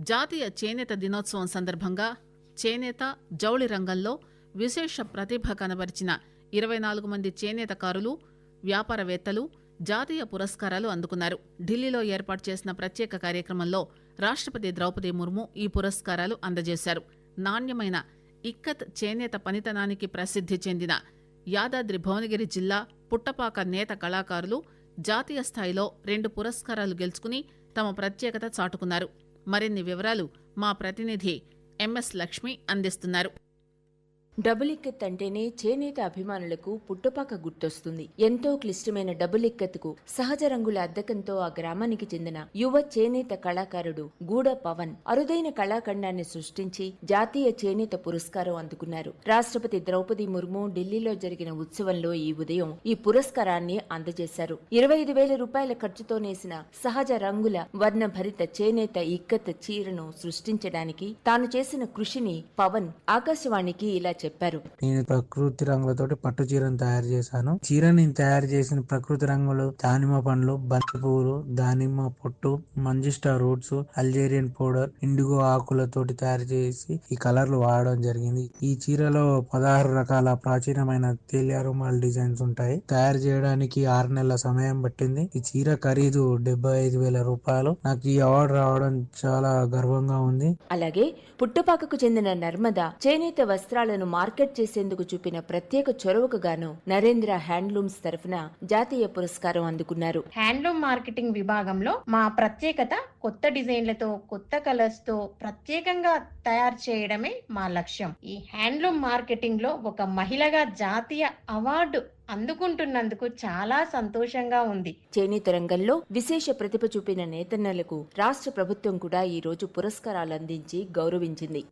జాతీయ చేనేత దినోత్సవం సందర్భంగా చేనేత జౌళి రంగంలో విశేష ప్రతిభ కనబరిచిన ఇరవై నాలుగు మంది చేనేతకారులు వ్యాపారవేత్తలు జాతీయ పురస్కారాలు అందుకున్నారు. ఢిల్లీలో ఏర్పాటు చేసిన ప్రత్యేక కార్యక్రమంలో రాష్టపతి ద్రౌపది ముర్ము ఈ పురస్కారాలు అందజేశారు. నాణ్యమైన ఇక్కత్ చేనేత పనితనానికి ప్రసిద్ది చెందిన యాదాద్రి భువనగిరి జిల్లా పుట్టపాక నేత కళాకారులు జాతీయ స్థాయిలో రెండు పురస్కారాలు గెలుచుకుని తమ ప్రత్యేకత చాటుకున్నారు. మరిన్ని వివరాలు మా ప్రతినిధి ఎంఎస్ లక్ష్మి అందిస్తున్నారు. డబుల్ ఇక్కత్ అంటేనే చేనేత అభిమానులకు పుట్టపాక గుర్తొస్తుంది. ఎంతో క్లిష్టమైన డబుల్ ఇక్కత్కు సహజ రంగుల అద్దకంతో ఆ గ్రామానికి చెందిన యువ చేనేత కళాకారుడు గూడ పవన్ అరుదైన కళాఖండాన్ని సృష్టించి జాతీయ చేనేత పురస్కారం అందుకున్నారు. రాష్ట్రపతి ద్రౌపది ముర్ము ఢిల్లీలో జరిగిన ఉత్సవంలో ఈ ఉదయం ఈ పురస్కారాన్ని అందజేశారు. ఇరవై ఐదు వేల రూపాయల ఖర్చుతో నేసిన సహజ రంగుల వర్ణభరిత చేనేత ఇక్కత్ చీరను సృష్టించడానికి తాను చేసిన కృషిని పవన్ ఆకాశవాణికి ఇలా చెప్పారు. నేను ప్రకృతి రంగులతోటి పట్టు చీరను తయారు చేశాను. చీర నేను తయారు చేసిన ప్రకృతి రంగులు దానిమ్మ పండ్లు బంతి పువ్వులు దానిమ్మ పొట్టు manjistha roots Algerian powder indigo ఆకులతోటి తయారు చేసి ఈ కలర్లు వాడడం జరిగింది. ఈ చీరలో పదహారు రకాల ప్రాచీనమైన తేలియారుమాల్ డిజైన్స్ ఉంటాయి. తయారు చేయడానికి ఆరు నెలల సమయం పట్టింది. ఈ చీర ఖరీదు డెబ్బై ఐదు వేల రూపాయలు. నాకు ఈ అవార్డు రావడం చాలా గర్వంగా ఉంది. అలాగే పుట్టపాకకు చెందిన నర్మద చేనేత వస్త్రాలను మార్కెట్ చేసేందుకు చూపిన ప్రత్యేక చొరవకు గాను నరేంద్ర హ్యాండ్లూమ్స్ తరఫున జాతీయ పురస్కారం అందుకున్నారు. హ్యాండ్లూమ్ మార్కెటింగ్ విభాగంలో మా ప్రత్యేకత కొత్త డిజైన్లతో కొత్త కలర్స్తో ప్రత్యేకంగా తయారు చేయడమే మా లక్ష్యం. ఈ హ్యాండ్లూమ్ మార్కెటింగ్లో ఒక మహిళగా జాతీయ అవార్డు అందుకుంటున్నందుకు చాలా సంతోషంగా ఉంది. చేనేత రంగంలో విశేష ప్రతిభ చూపిన నేతన్నలకు రాష్ట్ర ప్రభుత్వం కూడా ఈ రోజు పురస్కారాలు అందించి గౌరవించింది.